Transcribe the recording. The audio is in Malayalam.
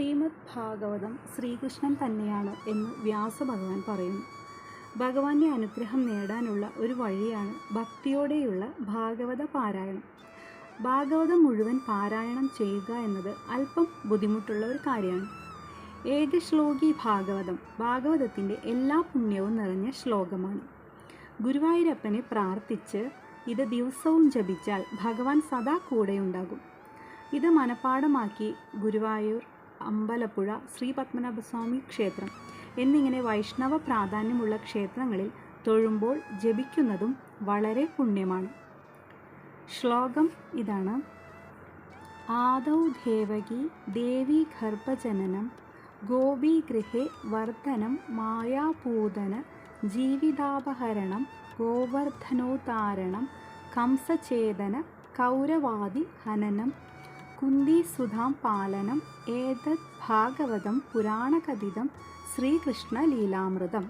ശ്രീമദ് ഭാഗവതം ശ്രീകൃഷ്ണൻ തന്നെയാണ് എന്ന് വ്യാസഭഗവാൻ പറയുന്നു. ഭഗവാന്റെ അനുഗ്രഹം നേടാനുള്ള ഒരു വഴിയാണ് ഭക്തിയോടെയുള്ള ഭാഗവത പാരായണം. ഭാഗവതം മുഴുവൻ പാരായണം ചെയ്യുക എന്നത് അല്പം ബുദ്ധിമുട്ടുള്ള ഒരു കാര്യമാണ്. ഏകശ്ലോകി ഭാഗവതം ഭാഗവതത്തിന്റെ എല്ലാ പുണ്യവും നിറഞ്ഞ ശ്ലോകമാണ്. ഗുരുവായൂരപ്പനെ പ്രാർത്ഥിച്ച് ഇത് ദിവസവും ജപിച്ചാൽ ഭഗവാൻ സദാ കൂടെയുണ്ടാകും. ഇത് മനഃപ്പാടമാക്കി ഗുരുവായൂർ അമ്പലപ്പുഴ ശ്രീ പത്മനാഭസ്വാമി ക്ഷേത്രം എന്നിങ്ങനെ വൈഷ്ണവ പ്രാധാന്യമുള്ള ക്ഷേത്രങ്ങളിൽ തൊഴുമ്പോൾ ജപിക്കുന്നതും വളരെ പുണ്യമാണ്. ശ്ലോകം ഇതാണ്. ആദൗ ദേവകി ദേവി ഗർഭജനനം ഗോപീഗൃഹേ വർധനം മായാപൂതന ജീവിതാപഹരണം ഗോവർദ്ധനോത്താരണം കംസഛേദന കൗരവാദി ഹനനം കുന്തിസുധാം പാലനം ഏതത് ഭാഗവതം പുരാണകഥിതം ശ്രീകൃഷ്ണ ലീലാമൃതം.